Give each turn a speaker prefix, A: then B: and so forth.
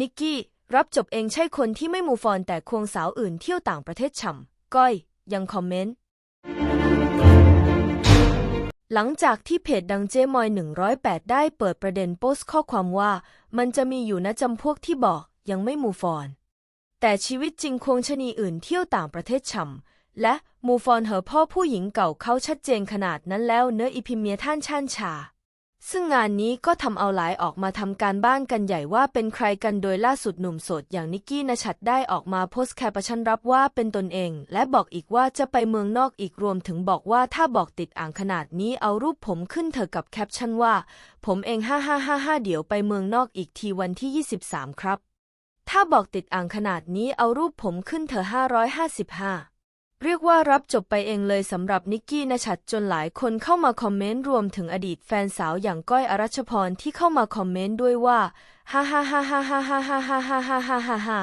A: นิกกี้รับจบเองใช่คนที่ไม่มูฟออนแต่ควงสาวอื่นเที่ยวต่างประเทศฉ่ำก้อย ยังคอมเมนต์ หลังจากที่เพจดังเจมอย108 ได้เปิดประเด็นโพสต์ข้อความว่า มันจะมีอยู่นะจำพวกที่บอกยังไม่มูฟออนแต่ชีวิตจริงควงชะนีอื่นเที่ยวต่างประเทศฉ่ำและมูฟออนเหอพ่อผู้หญิงเก่าเขาชัดเจนขนาดนั้นแล้วเนื้ออีพิเมียท่านช่านชา ซึ่งงานนี้ก็ทำเอาหลายออกมาทำการบ้านกันใหญ่ว่าเป็นใครกันโดยล่าสุดหนุ่มโสดอย่างนิกกี้นชัดได้ออกมาโพสต์แคปชั่นรับว่าเป็นตนเอง และบอกอีกว่าจะไปเมืองนอกอีกรวมถึงบอกว่าถ้าบอกติดอ่างขนาดนี้เอารูปผมขึ้นเถอกับแคปชั่นว่า ผมเองฮ่าฮ่าฮ่าฮ่าเดี๋ยวไปเมืองนอกอีกทีวันที่ 23 ครับ ถ้าบอกติดอ่างขนาดนี้เอารูปผมขึ้นเถอะ555 เรียกว่ารับจบไปเองเลยสำหรับนิกกี้นชัดจนหลายคนเข้ามาคอมเมนต์รวมถึงอดีตแฟนสาวอย่างก้อยอรัชพรที่เข้ามาคอมเมนต์ด้วยว่าฮ่าฮ่าฮ่าฮ่าฮ่าฮ่าฮ่าฮ่าฮ่าฮ่าฮ่า